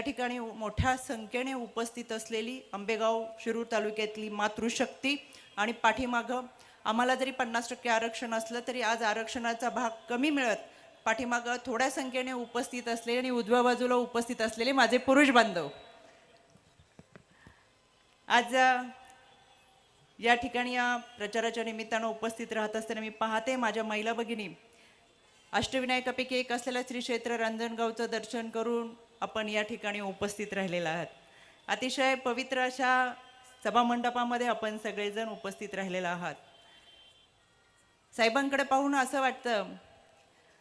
या ठिकाणी मोठ्या संख्येने उपस्थित असलेली आंबेगाव शिरूर तालुक्यातली मातृशक्ती आणि पाठीमागं आम्हाला जरी पन्नास टक्के आरक्षण असलं तरी आज आरक्षणाचा भाग कमी मिळत पाठीमागं थोड्या संख्येने उपस्थित असलेले आणि उजव्या बाजूला उपस्थित असलेले माझे पुरुष बांधव. आज या ठिकाणी या प्रचाराच्या निमित्तानं उपस्थित राहत असताना मी पाहते माझ्या महिला भगिनी. अष्टविनायकापैकी एक असलेल्या श्री क्षेत्र रांजणगावचं दर्शन करून आपण या ठिकाणी उपस्थित राहिलेला आहात. अतिशय पवित्र अशा सभामंडपामध्ये आपण सगळेजण उपस्थित राहिलेला आहात. साहेबांकडे पाहून असं वाटतं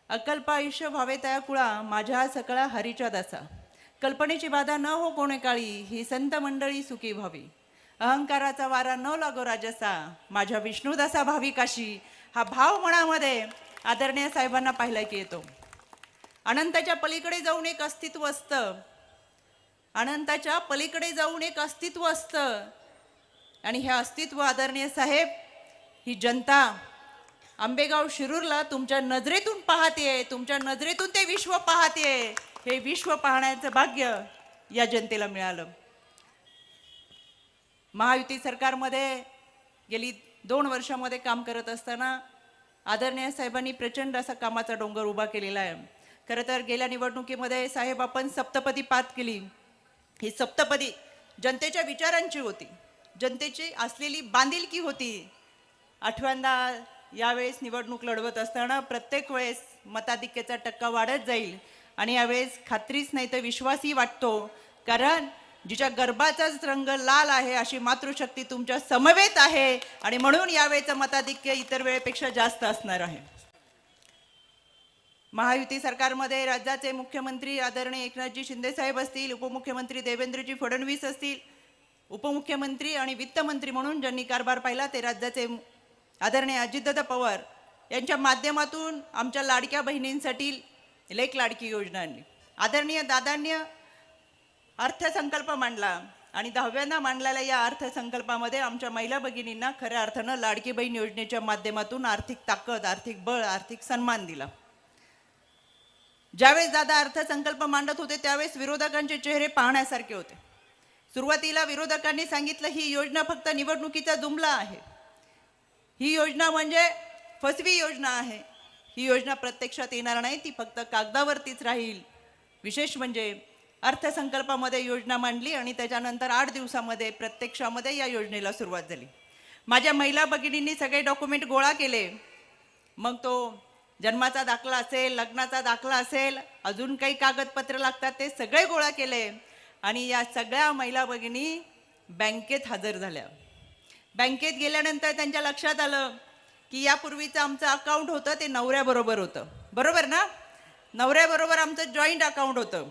अकल्प आयुष्य व्हावे तया कुळा माझ्या सकळा हरीच्या दासा. कल्पनेची बाधा न हो कोणे काळी ही संत मंडळी सुखी व्हावी. अहंकाराचा वारा न लागो राजसा माझ्या विष्णुदासा भावी काशी. हा भाव मनामध्ये आदरणीय साहेबांना पाहिला की येतो. अनंताच्या पलीकडे जाऊन एक अस्तित्व असतं. अनंताच्या पलीकडे जाऊन एक अस्तित्व असतं. आणि हे अस्तित्व आदरणीय साहेब ही जनता आंबेगाव शिरूरला तुमच्या नजरेतून पाहते तुमच्या नजरेतून ते विश्व पाहते हे विश्व पाहण्याचं भाग्य या जनतेला मिळालं. महायुती सरकारमध्ये गेली दोन वर्षामध्ये काम करत असताना आदरणीय साहेबांनी प्रचंड असा कामाचा डोंगर उभा केलेला आहे. खरं तर गेल्या निवडणुकीमध्ये साहेब आपण सप्तपदी पात केली. ही सप्तपदी जनतेच्या विचारांची होती. जनतेची असलेली बांधिलकी होती. आठव्यांदा यावेळेस निवडणूक लढवत असताना प्रत्येक वेळेस मताधिक्याचा टक्का वाढत जाईल आणि यावेळेस खात्रीच नाही तर विश्वासही वाटतो. कारण जिच्या गर्भाचाच रंग लाल आहे अशी मातृशक्ती तुमच्या समवेत आहे आणि म्हणून यावेळेचं मताधिक्य इतर वेळेपेक्षा जास्त असणार आहे. महायुती सरकारमध्ये राज्याचे मुख्यमंत्री आदरणीय एकनाथजी शिंदेसाहेब असतील उपमुख्यमंत्री देवेंद्रजी फडणवीस असतील उपमुख्यमंत्री आणि वित्तमंत्री म्हणून ज्यांनी कारभार पाहिला ते राज्याचे आदरणीय अजितदादा पवार यांच्या माध्यमातून आमच्या लाडक्या बहिणींसाठी लेख लाडकी योजना आणली. आदरणीय दादांनी अर्थसंकल्प मांडला आणि दहाव्यांदा मांडलेल्या या अर्थसंकल्पामध्ये आमच्या महिला भगिनींना खऱ्या अर्थानं लाडकी बहीण योजनेच्या माध्यमातून आर्थिक ताकद आर्थिक बळ आर्थिक सन्मान दिला. ज्यावेळेस दादा अर्थसंकल्प मांडत होते त्यावेळेस विरोधकांचे चेहरे पाहण्यासारखे होते. सुरुवातीला विरोधकांनी सांगितलं ही योजना फक्त निवडणुकीचा जुमला आहे. ही योजना म्हणजे फसवी योजना आहे. ही योजना प्रत्यक्षात येणार नाही ती फक्त कागदावरतीच राहील. विशेष म्हणजे अर्थसंकल्पामध्ये योजना मांडली आणि त्याच्यानंतर आठ दिवसामध्ये प्रत्यक्षामध्ये या योजनेला सुरुवात झाली. माझ्या महिला भगिनींनी सगळे डॉक्युमेंट गोळा केले. मग तो जन्माचा दाखला असेल लग्नाचा दाखला असेल अजून काही कागदपत्र लागतात ते सगळे गोळा केले. आणि या सगळ्या महिला भगिनी बँकेत हजर झाल्या. बँकेत गेल्यानंतर त्यांच्या लक्षात आलं की यापूर्वीचं आमचं अकाउंट होतं ते नवऱ्याबरोबर होतं. बरोबर ना? नवऱ्याबरोबर आमचं जॉईंट अकाउंट होतं.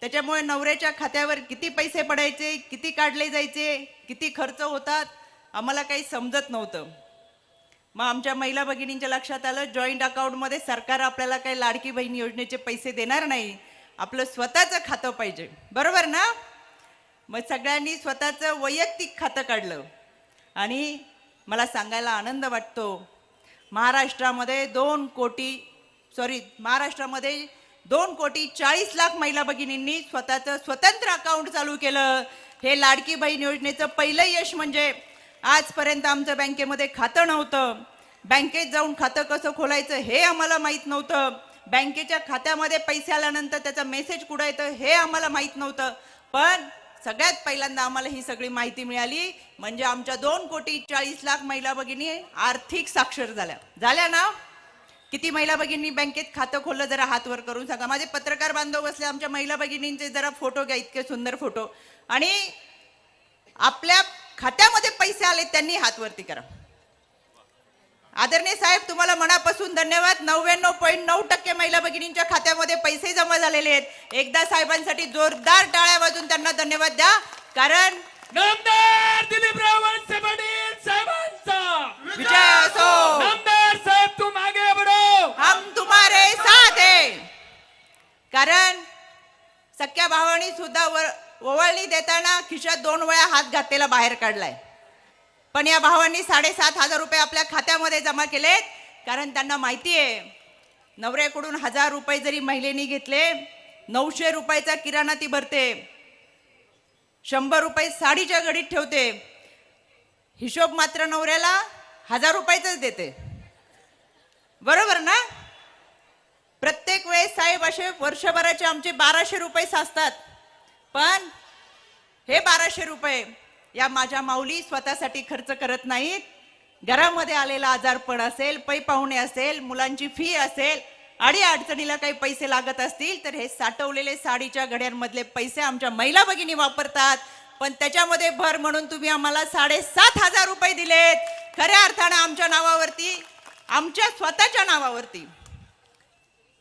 त्याच्यामुळे नवऱ्याच्या खात्यावर किती पैसे पडायचे किती काढले जायचे किती खर्च होतात आम्हाला काही समजत नव्हतं. मग आमच्या महिला भगिनींच्या लक्षात आलं जॉईंट अकाउंटमध्ये सरकार आपल्याला काही लाडकी बहीण योजनेचे पैसे देणार नाही. आपलं स्वतःचं खातं पाहिजे. बरोबर ना? मग सगळ्यांनी स्वतःचं वैयक्तिक खातं काढलं. आणि मला सांगायला आनंद वाटतो. महाराष्ट्रामध्ये दोन कोटी सॉरी महाराष्ट्रामध्ये दोन कोटी चाळीस लाख महिला भगिनींनी स्वतःचं स्वतंत्र अकाउंट चालू केलं. हे लाडकी बहीण योजनेचं पहिलं यश म्हणजे आजपर्यंत आमचं बँकेमध्ये खातं नव्हतं. बँकेत जाऊन खातं कसं खोलायचं हे आम्हाला माहीत नव्हतं. बँकेच्या खात्यामध्ये पैसे आल्यानंतर त्याचा मेसेज कुठं येतं हे आम्हाला माहीत नव्हतं. पण सगळ्यात पहिल्यांदा आम्हाला ही सगळी माहिती मिळाली. म्हणजे आमच्या दोन कोटी चाळीस लाख महिला भगिनी आर्थिक साक्षर झाल्या. झाल्या ना? किती महिला भगिनी बँकेत खातं खोललं जरा हात वर करून सांगा. माझे पत्रकार बांधव बसले आमच्या महिला भगिनींचे जरा फोटो घ्या इतके सुंदर फोटो. आणि आपल्या खात्यामध्ये पैसे आले त्यांनी हात वरती करा. आदरणीय साहेब तुम्हाला मनापासून धन्यवाद. नव्याण्णव पॉईंट नऊ टक्के महिला भगिनींच्या खात्यामध्ये पैसे जमा झालेले आहेत. एकदा साहेबांसाठी जोरदार टाळ्या वाजून त्यांना धन्यवाद द्या. कारण विजय असो. साहेब तुम आगे बढो हम तुम्हारे साथ है. कारण सख्या भावानी सुद्धा वर- ओवाळणी देताना खिशात दोन वेळा हात घातलेला बाहेर काढलाय. पण या भावांनी साडेसात हजार रुपये आपल्या खात्यामध्ये जमा केलेत कारण त्यांना माहिती आहे नवऱ्याकडून हजार रुपये जरी महिलेनी घेतले नऊशे रुपयाचा किराणा ती भरते. शंभर रुपये साडीच्या घडीत ठेवते. हिशोब मात्र नवऱ्याला हजार रुपयाचाच देते. बरोबर ना? प्रत्येक वेळेस साहेब असे वर्षभराचे आमचे बाराशे रुपये साचतात. पण हे बाराशे रुपये या माझ्या माऊली स्वतःसाठी खर्च करत नाहीत. घरामध्ये आलेला आजारपण असेल पै पाहुणे असेल मुलांची फी असेल आणि अडचणीला काही पैसे लागत असतील तर हे साठवलेले साडीच्या घड्यांमधले पैसे आमच्या महिला भगिनी वापरतात. पण त्याच्यामध्ये भर म्हणून तुम्ही आम्हाला साडेसात हजार रुपये दिलेत. खऱ्या अर्थानं आमच्या नावावरती आमच्या स्वतःच्या नावावरती.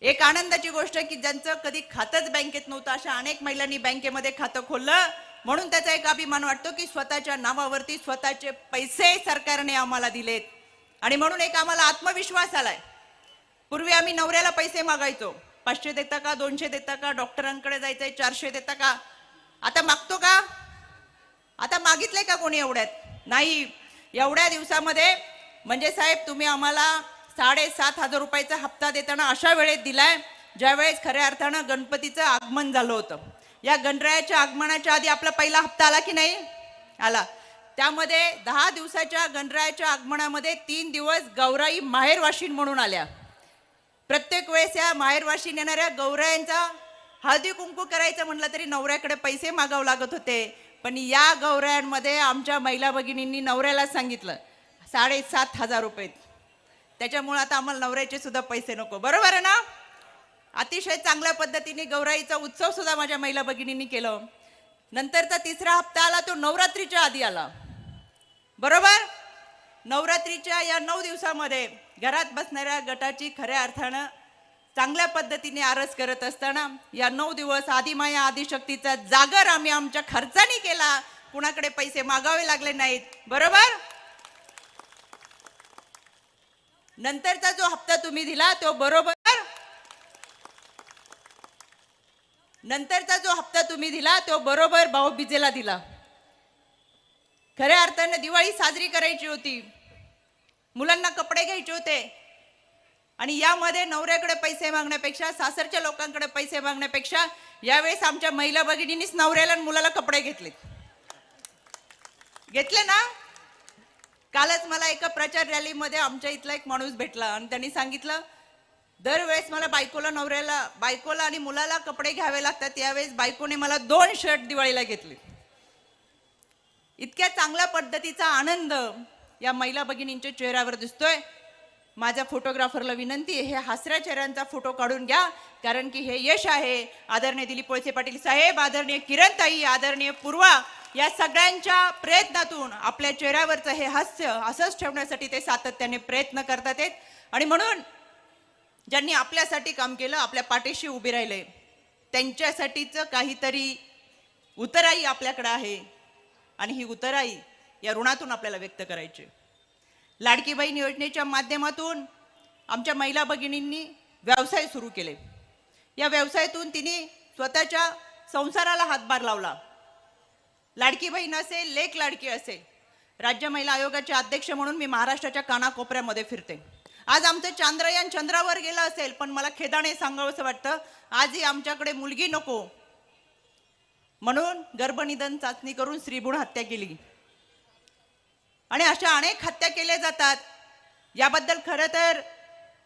एक आनंदाची गोष्ट आहे की ज्यांचं कधी खातंच बँकेत नव्हतं अशा अनेक महिलांनी बँकेमध्ये खातं खोललं. म्हणून त्याचा एक अभिमान वाटतो की स्वतःच्या नावावरती स्वतःचे पैसे सरकारने आम्हाला दिलेत. आणि म्हणून एक आम्हाला आत्मविश्वास आलाय. पूर्वी आम्ही नवऱ्याला पैसे मागायचो. पाचशे देता का दोनशे देता का डॉक्टरांकडे जायचंय चारशे देता का? आता मागतो का? आता मागितलंय का कोणी एवढ्यात? नाही. एवढ्या दिवसामध्ये म्हणजे साहेब तुम्ही आम्हाला साडेसात हजार रुपयाचा हप्ता देताना अशा वेळेत दिलाय ज्यावेळेस खऱ्या अर्थानं गणपतीचं आगमन झालं होतं. या गणरायाच्या आगमनाच्या आधी आपला पहिला हप्ता आला की नाही? आला. त्यामध्ये दहा दिवसाच्या गणरायाच्या आगमनामध्ये तीन दिवस गौराई माहेरवाशीन म्हणून आल्या. प्रत्येक वेळेस या माहेरवाशीन येणाऱ्या गौरायांचा हळदी कुंकू करायचं म्हटलं तरी नवऱ्याकडे पैसे मागावं लागत होते. पण या गौरायांमध्ये आमच्या महिला भगिनींनी नवऱ्याला सांगितलं साडेसात हजार रुपये. त्याच्यामुळे आता आम्हाला नवऱ्याचे सुद्धा पैसे नको. बरोबर आहे ना? अतिशय चांगल्या पद्धतीने गौराईचा उत्सव सुद्धा माझ्या महिला भगिनींनी केलं. नंतरचा तिसरा हप्ता आला तो नवरात्रीच्या आधी आला. बरोबर? नवरात्रीच्या या नऊ दिवसामध्ये घरात बसणाऱ्या गटाची खऱ्या अर्थानं चांगल्या पद्धतीने आरस करत असताना या नऊ दिवस आदिमाया आदिशक्तीचा जागर आम्ही आमच्या खर्चाने केला. कुणाकडे पैसे मागावे लागले नाहीत. बरोबर? नंतरचा जो हप्ता तुम्ही दिला तो बरोबर नंतरचा जो हप्ता तुम्ही दिला तो बरोबर भाऊबीजेला दिला. खऱ्या अर्थानं दिवाळी साजरी करायची होती. मुलांना कपडे घ्यायचे होते. आणि यामध्ये नवऱ्याकडे पैसे मागण्यापेक्षा सासरच्या लोकांकडे पैसे मागण्यापेक्षा यावेळेस आमच्या महिला भगिनींनीच नवऱ्याला आणि मुलाला कपडे घेतले घेतले ना? कालच मला एका प्रचार रॅलीमध्ये आमच्या इथला एक माणूस भेटला आणि त्यांनी सांगितलं दरवेळेस मला बायकोला नवऱ्याला बायकोला आणि मुलाला कपडे घ्यावे लागतात यावेळेस बायकोने मला दोन शर्ट दिवाळीला घेतले. इतक्या चांगल्या पद्धतीचा आनंद या महिला भगिनींच्या चेहऱ्यावर दिसतोय. माझ्या फोटोग्राफरला विनंती आहे हे हसऱ्या चेहऱ्यांचा फोटो काढून घ्या कारण की हे यश आहे. आदरणीय दिलीप पोळसे पाटील साहेब आदरणीय किरणताई आदरणीय पूर्वा या सगळ्यांच्या प्रयत्नातून आपल्या चेहऱ्यावरचं हे हास्य असंच ठेवण्यासाठी ते सातत्याने प्रयत्न करतात आहेत. आणि म्हणून ज्यांनी आपल्यासाठी काम केलं आपल्या पाठीशी उभे राहिले त्यांच्यासाठीचं काहीतरी उतराई आपल्याकडं आहे. आणि ही उतराई या ऋणातून आपल्याला व्यक्त करायची. लाडकी बहीण योजनेच्या माध्यमातून आमच्या महिला भगिनींनी व्यवसाय सुरू केले. या व्यवसायातून तिने स्वतःच्या संसाराला हातभार लावला. लाडकी बहीण असेल लेख लाडकी असेल राज्य महिला आयोगाचे अध्यक्ष म्हणून मी महाराष्ट्राच्या कानाकोपऱ्यामध्ये फिरते. आज आमचं चांद्रयान चंद्रावर गेलं असेल पण मला खेदाने सांगावंसं वाटतं आजही आमच्याकडे मुलगी नको. म्हणून गर्भनिधन चाचणी करून श्रीभूण हत्या केली. आणि अशा अनेक हत्या केल्या जातात. याबद्दल खरं तर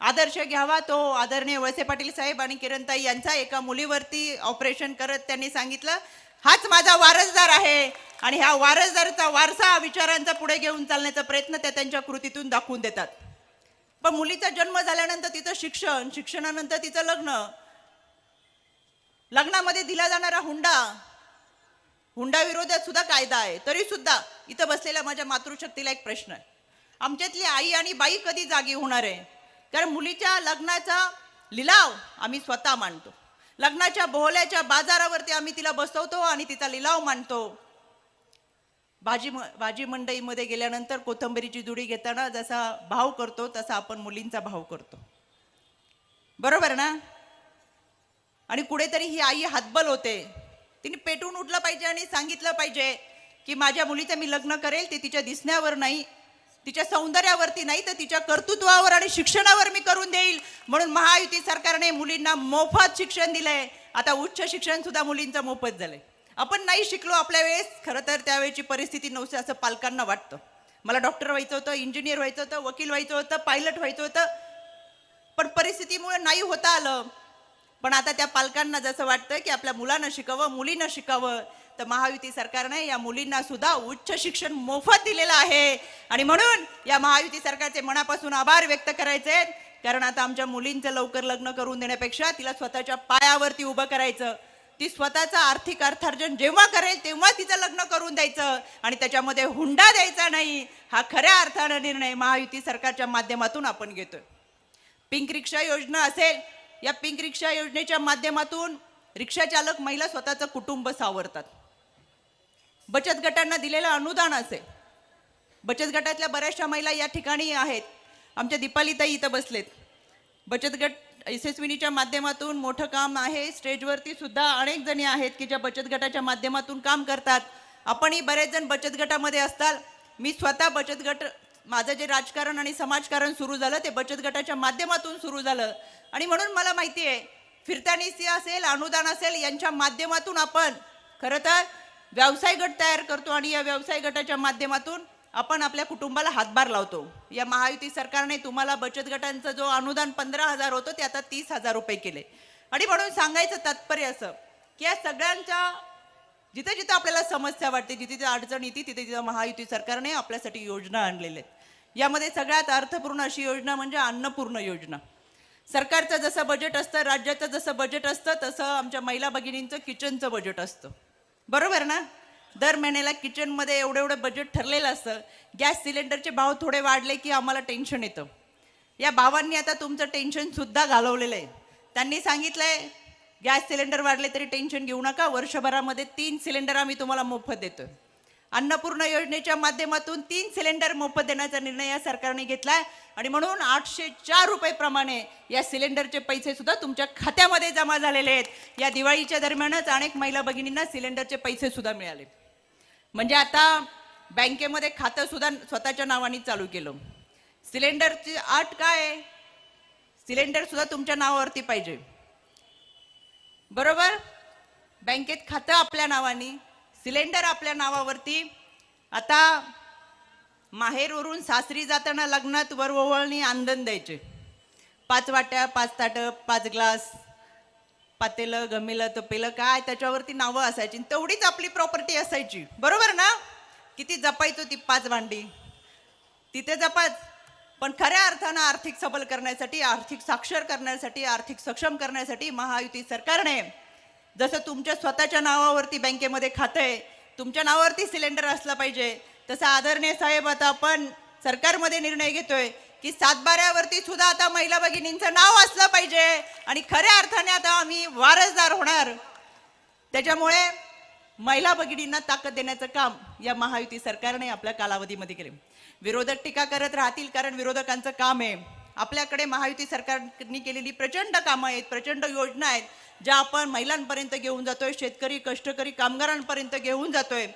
आदर्श घ्यावा तो आदरणीय वळसे पाटील साहेब आणि किरणताई यांचा एका मुलीवरती ऑपरेशन करत त्यांनी सांगितलं. हाच माझा वारसदार आहे. आणि ह्या वारसदारचा वारसा विचारांचा पुढे घेऊन चालण्याचा प्रयत्न त्या त्यांच्या कृतीतून दाखवून देतात. पण मुलीचा जन्म झाल्यानंतर तिचं शिक्षण शिक्षणानंतर तिचं लग्न लग्नामध्ये दिला जाणारा हुंडा हुंडा विरोधात सुद्धा कायदा आहे. तरी सुद्धा इथं बसलेल्या माझ्या मातृशक्तीला एक प्रश्न आहे. आमच्यातली आई आणि बाई कधी जागी होणार आहे? कारण मुलीच्या लग्नाचा लिलाव आम्ही स्वतः मांडतो. लग्नाच्या बोहल्याच्या बाजारावरती आम्ही तिला बसवतो आणि तिचा लिलाव मांडतो. भाजी म- भाजी मंडईमध्ये गेल्यानंतर कोथंबरीची जुडी घेताना जसा भाव करतो तसा आपण मुलींचा भाव करतो. बरोबर ना? आणि कुठेतरी ही आई हातबल होते. तिने पेटून उठलं पाहिजे आणि सांगितलं पाहिजे की माझ्या मुलीचं मी लग्न करेल ते तिच्या दिसण्यावर नाही तिच्या सौंदर्यावरती नाही तर तिच्या कर्तृत्वावर आणि शिक्षणावर मी करून देईल. म्हणून महायुती सरकारने मुलींना मोफत शिक्षण दिलंय. आता उच्च शिक्षण सुद्धा मुलींचं मोफत झालंय. आपण नाही शिकलो आपल्या वेळेस खरं तर त्यावेळेची परिस्थिती नव्हती असं पालकांना वाटतं. मला डॉक्टर व्हायचं होतं इंजिनियर व्हायचं होतं वकील व्हायचं होतं पायलट व्हायचं होतं. पण परिस्थितीमुळे नाही होता आलं. पण आता त्या पालकांना जसं वाटतं की आपल्या मुलांना शिकावं मुलींना शिकावं. तर महायुती सरकारने या मुलींना सुद्धा उच्च शिक्षण मोफत दिलेलं आहे. आणि म्हणून या महायुती सरकारचे मनापासून आभार व्यक्त करायचे. कारण आता आमच्या मुलींचं लवकर लग्न करून देण्यापेक्षा तिला स्वतःच्या पायावरती उभं करायचं. ती स्वतःचं आर्थिक अर्थार्जन जेव्हा करेल तेव्हा तिचं लग्न करून द्यायचं. आणि त्याच्यामध्ये हुंडा द्यायचा नाही. हा खऱ्या अर्थानं निर्णय महायुती सरकारच्या माध्यमातून आपण घेतोय. पिंक रिक्षा योजना असेल या पिंक रिक्षा योजनेच्या माध्यमातून रिक्षा चालक महिला स्वतःचं कुटुंब सावरतात. बचत गटांना दिलेलं अनुदान असेल. बचत गटातल्या बऱ्याचशा महिला या ठिकाणी आहेत. आमच्या दीपालीताई इथं बसलेत. बचत गट यशस्विनीच्या माध्यमातून मोठं काम आहे. स्टेजवरती सुद्धा अनेक जणी आहेत की ज्या बचत गटाच्या माध्यमातून काम करतात. आपणही बरेच जण बचत गटामध्ये असताल. मी स्वतः बचत गट माझं जे राजकारण आणि समाजकारण सुरू झालं ते बचत गटाच्या माध्यमातून सुरू झालं. आणि म्हणून मला माहिती आहे फिरतानिसी असेल अनुदान असेल यांच्या माध्यमातून आपण खरं तर व्यवसाय गट तयार करतो आणि या व्यवसाय गटाच्या माध्यमातून आपण आपल्या कुटुंबाला हातभार लावतो. या महायुती सरकारने तुम्हाला बचत गटांचं जो अनुदान पंधरा हजार होतं ते आता तीस हजार रुपये केले. आणि म्हणून सांगायचं तात्पर्य असं की या सगळ्यांच्या जिथे जिथे आपल्याला समस्या वाटते जिथे जिथे अडचण येते तिथे तिथे महायुती सरकारने आपल्यासाठी योजना आणलेल्या आहेत. यामध्ये सगळ्यात अर्थपूर्ण अशी योजना म्हणजे अन्नपूर्ण योजना. सरकारचं जसं बजेट असतं राज्याचं जसं बजेट असतं तसं आमच्या महिला भगिनींचं किचनचं बजेट असतं. बरोबर ना? दर महिन्याला किचनमध्ये एवढं एवढं बजेट ठरलेलं असतं. गॅस सिलेंडरचे भाव थोडे वाढले की आम्हाला टेन्शन येतं. या भावांनी आता तुमचं टेन्शनसुद्धा घालवलेलं आहे. त्यांनी सांगितलं आहे गॅस सिलेंडर वाढले तरी टेन्शन घेऊ नका. वर्षभरामध्ये तीन सिलेंडर आम्ही तुम्हाला मोफत देतो अन्नपूर्ण योजनेच्या माध्यमातून तीन सिलेंडर मोफत देण्याचा निर्णय या सरकारने घेतलाय. आणि म्हणून आठशे चार रुपयेप्रमाणे या सिलेंडरचे पैसे सुद्धा तुमच्या खात्यामध्ये जमा झालेले आहेत. या दिवाळीच्या दरम्यानच अनेक महिला भगिनींना सिलेंडरचे पैसे सुद्धा मिळाले. म्हणजे आता बँकेमध्ये खातं सुद्धा स्वतःच्या नावाने चालू केलं. सिलेंडरची आट काय आहे? सिलेंडर सुद्धा तुमच्या नावावरती पाहिजे. बरोबर? बँकेत खातं आपल्या नावाने सिलेंडर आपल्या नावावरती. आता माहेरवरून सासरी जाताना लग्नात वरवळणी आंदण द्यायचे. पाच वाट्या पाच ताटं पाच ग्लास पातेलं गमेलं तपेलं काय त्याच्यावरती नावं असायची आणि तेवढीच आपली प्रॉपर्टी असायची. बरोबर ना? किती जपायचो ती पाच भांडी. तिथे जपाच. पण खऱ्या अर्थानं आर्थिक सबल करण्यासाठी आर्थिक साक्षर करण्यासाठी आर्थिक सक्षम करण्यासाठी महायुती सरकारने जसं तुमच्या स्वतःच्या नावावरती बँकेमध्ये खातं आहे तुमच्या नावावरती सिलेंडर असला पाहिजे. तसं आदरणीय साहेब आता आपण सरकारमध्ये निर्णय घेतोय की सातबाऱ्यावरती सुद्धा आता महिला भगिनींचं नाव असलं पाहिजे आणि खऱ्या अर्थाने आता आम्ही वारसदार होणार. त्याच्यामुळे महिला भगिनींना ताकद देण्याचं काम या महायुती सरकारने आपल्या कालावधीमध्ये केले. विरोधक टीका करत राहतील कारण विरोधकांचं काम आहे. आपल्याकडे महायुती सरकारने केलेली प्रचंड कामं आहेत प्रचंड योजना आहेत ज्या आपण महिलांपर्यंत घेऊन जातोय शेतकरी कष्टकरी कामगारांपर्यंत घेऊन जातोय.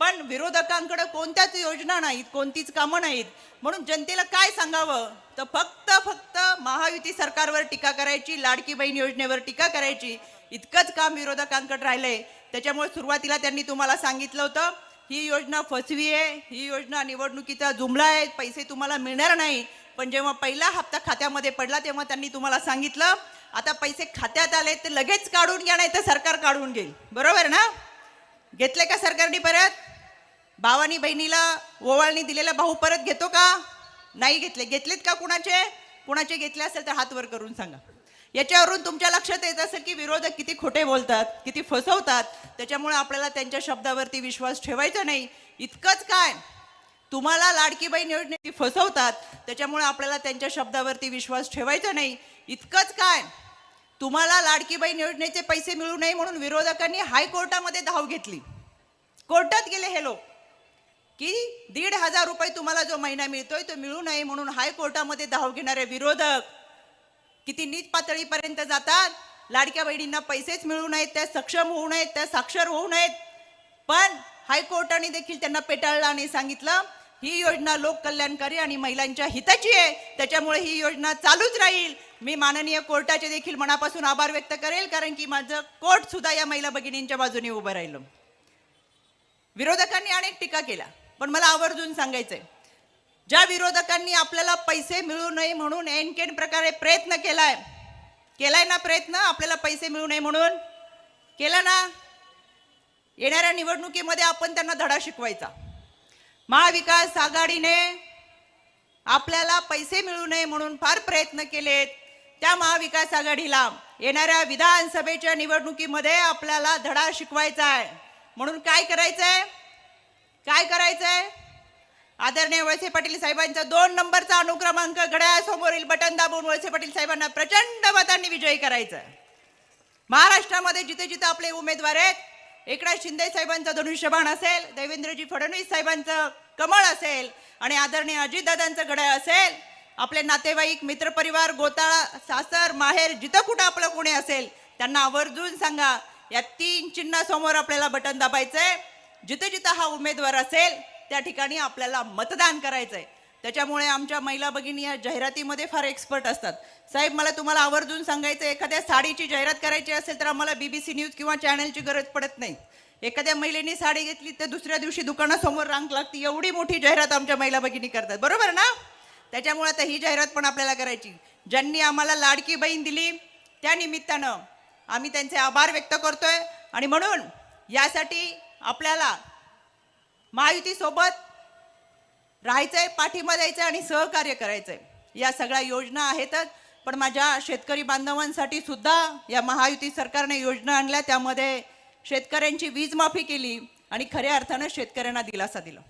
पण विरोधकांकडे कोणत्याच योजना नाहीत कोणतीच कामं नाहीत. म्हणून जनतेला काय सांगावं? तर फक्त फक्त महायुती सरकारवर टीका करायची लाडकी बहीण योजनेवर टीका करायची. इतकंच काम विरोधकांकडे राहिलंय. त्याच्यामुळे सुरुवातीला त्यांनी तुम्हाला सांगितलं होतं ही योजना फसवी आहे ही योजना निवडणुकीचा जुमला आहे पैसे तुम्हाला मिळणार नाही. पण जेव्हा पहिला हप्ता खात्यामध्ये पडला तेव्हा त्यांनी तुम्हाला सांगितलं आता पैसे खात्यात आले ते लगेच काढून घ्या नाही तर सरकार काढून घेईल. बरोबर ना? घेतले का सरकारने परत? भावानी बहिणीला ओवाळणी दिलेला भाऊ परत घेतो का? नाही घेतले. घेतलेत का कुणाचे? कुणाचे घेतले असेल तर हात वर करून सांगा. याच्यावरून तुमच्या लक्षात येत असेल की विरोधक किती खोटे बोलतात किती फसवतात. त्याच्यामुळे आपल्याला त्यांच्या शब्दावरती विश्वास ठेवायचा नाही. इतकंच काय? तुम्हाला लाडकी बहीण योजनेची फसवतात त्याच्यामुळे आपल्याला त्यांच्या शब्दावरती विश्वास ठेवायचा नाही. इतकंच काय? तुम्हाला लाडकी बहीण योजनेचे पैसे मिळू नये म्हणून विरोधकांनी हायकोर्टामध्ये धाव घेतली. कोर्टात गेले हे लोक. की दीड हजार रुपये तुम्हाला जो महिना मिळतोय तो मिळू नये म्हणून हायकोर्टामध्ये धाव घेणारे विरोधक किती नीच पातळीपर्यंत जातात. लाडक्या बहिणींना पैसेच मिळू नयेत त्या सक्षम होऊ नयेत त्या साक्षर होऊ नयेत. पण हायकोर्टाने देखील त्यांना पेटाळलं आणि सांगितलं ही योजना लोक कल्याणकारी आणि महिलांच्या हिताची आहे. त्याच्यामुळे ही योजना चालूच राहील. मी माननीय कोर्टाचे देखील मनापासून आभार व्यक्त करेल कारण की माझं कोर्ट सुद्धा या महिला भगिनींच्या बाजूने उभं राहिलं. विरोधकांनी अनेक टीका केल्या पण मला आवर्जून सांगायचंय ज्या विरोधकांनी आपल्याला पैसे मिळू नये म्हणून एनकेन प्रकारे प्रयत्न केलाय केलाय ना प्रयत्न? आपल्याला पैसे मिळू नये म्हणून? केला ना? येणाऱ्या निवडणुकीमध्ये आपण त्यांना धडा शिकवायचा. महाविकास आघाडीने आपल्याला पैसे मिळू नये म्हणून फार प्रयत्न केलेत. त्या महाविकास आघाडीला येणाऱ्या विधानसभेच्या निवडणुकीमध्ये आपल्याला धडा शिकवायचा आहे म्हणून काय करायचंय? काय करायचंय? आदरणीय वळसे पाटील साहेबांचा दोन नंबरचा अनुक्रमांक घड्याळासमोरील बटन दाबून वळसे पाटील साहेबांना प्रचंड मतांनी विजयी करायचं आहे महाराष्ट्रामध्ये जिथे जिथे आपले उमेदवार आहेत एकनाथ शिंदे साहेबांचं धनुष्यबाण असेल देवेंद्रजी फडणवीस साहेबांचं कमळ असेल आणि आदरणीय अजितदादांचं घड्याळ असेल आपले नातेवाईक मित्रपरिवार गोताळा सासर माहेर जिथं कुठं आपलं कोणी असेल त्यांना आवर्जून सांगा या तीन चिन्हासमोर आपल्याला बटन दाबायचंय. जिथं जिथं हा उमेदवार असेल त्या ठिकाणी आपल्याला मतदान करायचंय. त्याच्यामुळे आमच्या महिला भगिनी या जाहिरातीमध्ये फार एक्सपर्ट असतात. साहेब मला तुम्हाला आवर्जून सांगायचं एखाद्या साडीची जाहिरात करायची असेल तर आम्हाला बीबीसी न्यूज किंवा चॅनलची गरज पडत नाही. एखाद्या महिलेने साडी घेतली तर दुसऱ्या दिवशी दुकानासमोर रांग लागते एवढी मोठी जाहिरात आमच्या महिला भगिनी करतात. बरोबर ना? त्याच्यामुळे आता ही जाहिरात पण आपल्याला करायची. ज्यांनी आम्हाला लाडकी बहीण दिली त्या निमित्तानं आम्ही त्यांचे आभार व्यक्त करतोय. आणि म्हणून यासाठी आपल्याला महायुतीसोबत राहायचंय पाठिंबा द्यायचा आणि सहकार्य करायचंय. या सगळ्या योजना आहेतच पण माझ्या शेतकरी बांधवांसाठी सुद्धा या महायुती सरकारने योजना आणल्या त्यामध्ये शेतकऱ्यांची वीज माफी केली आणि खऱ्या अर्थानं शेतकऱ्यांना दिलासा दिला.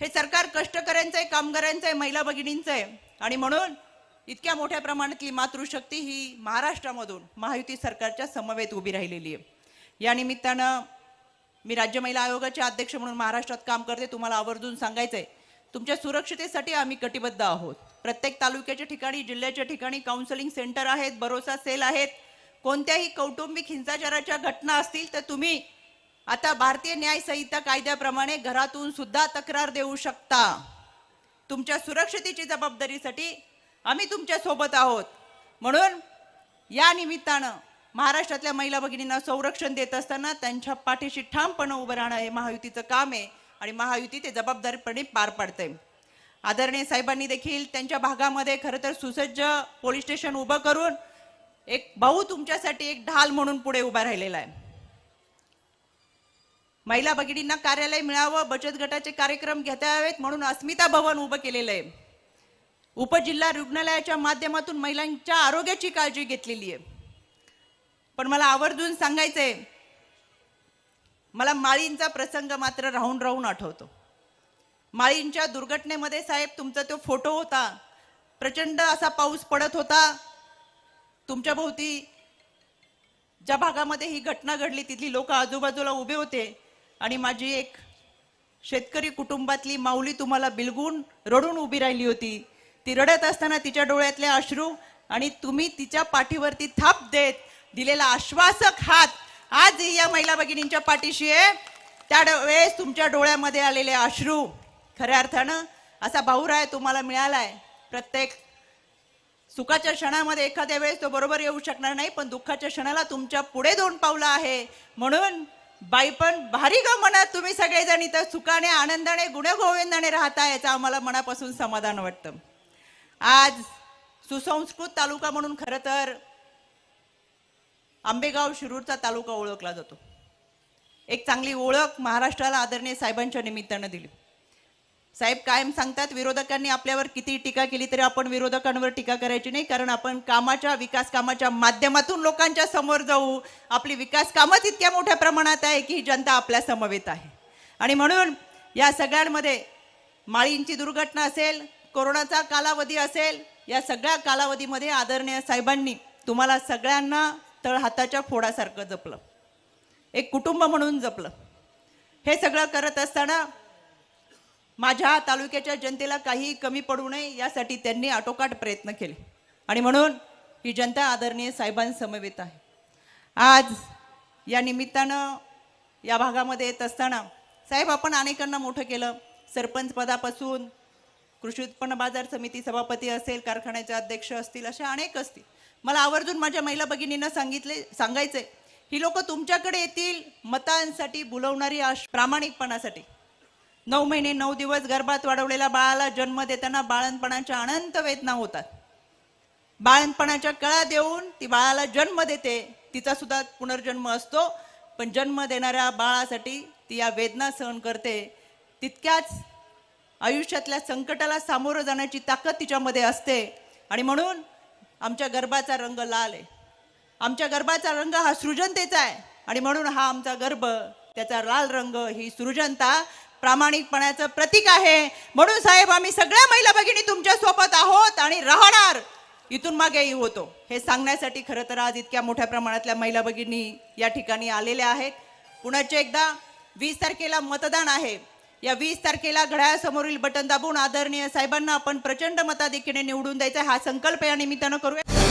हे सरकार कष्टकऱ्यांचं आहे कामगारांचं आहे महिला भगिनींचं आहे आणि म्हणून इतक्या मोठ्या प्रमाणातली मातृशक्ती ही महाराष्ट्रामधून महायुती सरकारच्या समवेत उभी राहिलेली आहे. या निमित्तानं मी राज्य महिला आयोगाचे अध्यक्ष म्हणून महाराष्ट्रात काम करते तुम्हाला आवर्जून सांगायचंय. तुमच्या सुरक्षितेसाठी आम्ही कटिबद्ध आहोत. प्रत्येक तालुक्याच्या ठिकाणी जिल्ह्याच्या ठिकाणी काउन्सलिंग सेंटर आहेत भरोसा सेल आहेत. कोणत्याही कौटुंबिक हिंसाचाराच्या घटना असतील तर तुम्ही आता भारतीय न्याय संहिता कायद्याप्रमाणे घरातून सुद्धा तक्रार देऊ शकता. तुमच्या सुरक्षतेची जबाबदारीसाठी आम्ही तुमच्यासोबत आहोत. म्हणून या निमित्तानं महाराष्ट्रातल्या महिला भगिनींना संरक्षण देत असताना त्यांच्या पाठीशी ठामपणे उभं राहणं हे महायुतीचं काम आहे. आणि महायुती ते जबाबदारीपणे पार पाडते आदरणीय साहेबांनी देखील त्यांच्या भागामध्ये खरं तर सुसज्ज पोलीस स्टेशन उभं करून एक भाऊ तुमच्यासाठी एक ढाल म्हणून पुढे उभा राहिलेला आहे. महिला भगिनींना कार्यालय मिळावं बचत गटाचे कार्यक्रम घेता यावेत म्हणून अस्मिता भवन उभं केलेलं आहे. उपजिल्हा रुग्णालयाच्या माध्यमातून महिलांच्या आरोग्याची काळजी घेतलेली आहे. पण मला आवर्जून सांगायचंय मला माळींचा प्रसंग मात्र राहून राहून आठवतो. माळींच्या दुर्घटनेमध्ये साहेब तुमचा तो फोटो होता. प्रचंड असा पाऊस पडत होता. तुमच्या भोवती ज्या भागामध्ये ही घटना घडली तिथली लोक आजूबाजूला उभे होते आणि माझी एक शेतकरी कुटुंबातली माऊली तुम्हाला बिलगून रडून उभी राहिली होती. ती रडत असताना तिच्या डोळ्यातले अश्रू आणि तुम्ही तिच्या पाठीवरती थाप देत दिलेला आश्वासक हात आज या महिला भगिनींच्या पाठीशी आहे. त्या वेळेस तुमच्या डोळ्यामध्ये आलेले अश्रू खऱ्या अर्थानं असा भाऊराय तुम्हाला मिळालाय. प्रत्येक सुखाच्या क्षणामध्ये एखाद्या वेळेस तो बरोबर येऊ शकणार नाही पण दुःखाच्या क्षणाला तुमच्यापुढे दोन पावलं आहे. म्हणून बाई पण भारी ग मनात तुम्ही सगळेजण इथं सुखाने आनंदाने गुणगोविंदाने राहता याचं आम्हाला मनापासून समाधान वाटतं. आज सुसंस्कृत तालुका म्हणून खरं तर आंबेगाव शिरूरचा तालुका ओळखला जातो. एक चांगली ओळख महाराष्ट्राला आदरणीय साहेबांच्या निमित्तानं दिली. साहेब कायम सांगतात विरोधकांनी आपल्यावर किती टीका केली तरी आपण विरोधकांवर टीका करायची नाही कारण आपण कामाच्या विकास कामाच्या माध्यमातून लोकांच्या समोर जाऊ. आपली विकास कामच इतक्या मोठ्या प्रमाणात आहे की ही जनता आपल्या समवेत आहे. आणि म्हणून या सगळ्यांमध्ये माळींची दुर्घटना असेल कोरोनाचा कालावधी असेल या सगळ्या कालावधीमध्ये आदरणीय साहेबांनी तुम्हाला सगळ्यांना तळ हाताच्या फोडासारखं जपलं. एक कुटुंब म्हणून जपलं. हे सगळं करत असताना माझ्या तालुक्याच्या जनतेला काही कमी पडू नये यासाठी त्यांनी आटोकाट प्रयत्न केले. आणि म्हणून ही जनता आदरणीय साहेबांसमवेत आहे. आज या निमित्तानं या भागामध्ये येत असताना साहेब आपण अनेकांना मोठं केलं. सरपंच पदापासून कृषी उत्पन्न बाजार समिती सभापती असेल कारखान्याचे अध्यक्ष असतील अशा अनेक असतील. मला आवर्जून माझ्या महिला भगिनींना सांगितले सांगायचे ही लोक तुमच्याकडे येतील मतांसाठी बुलवणारी आश प्रामाणिकपणासाठी. नऊ महिने नऊ दिवस गर्भात वाढवलेल्या बाळाला जन्म देताना बाळणपणाच्या अनंत वेदना होतात. बाळणपणाच्या कळा देऊन ती बाळाला जन्म देते तिचा सुद्धा पुनर्जन्म असतो पण जन्म देणाऱ्या बाळासाठी ती या वेदना सहन करते. तितक्याच आयुष्यातल्या संकटाला सामोरं जाण्याची ताकद तिच्यामध्ये असते. आणि म्हणून आमच्या गर्भाचा रंग लाल आहे. आमच्या गर्भाचा रंग हा सृजनतेचा आहे. आणि म्हणून हा आमचा गर्भ त्याचा लाल रंग ही सृजनता प्रामाणिकपणाचं प्रतीक आहे. म्हणून साहेब आम्ही सगळ्या महिला भगिनी तुमच्यासोबत आहोत आणि राहणार. इथून मागेही होतो. हे सांगण्यासाठी खरं तर आज इतक्या मोठ्या प्रमाणातल्या महिला भगिनी या ठिकाणी आलेल्या आहेत. पुण्याचे एकदा वीस तारखेला मतदान आहे. या वीस तारखेला घड्याळासमोरील बटन दाबून आदरणीय साहेबांना आपण प्रचंड मताधिक्याने निवडून द्यायचा हा संकल्प या निमित्तानं करूया.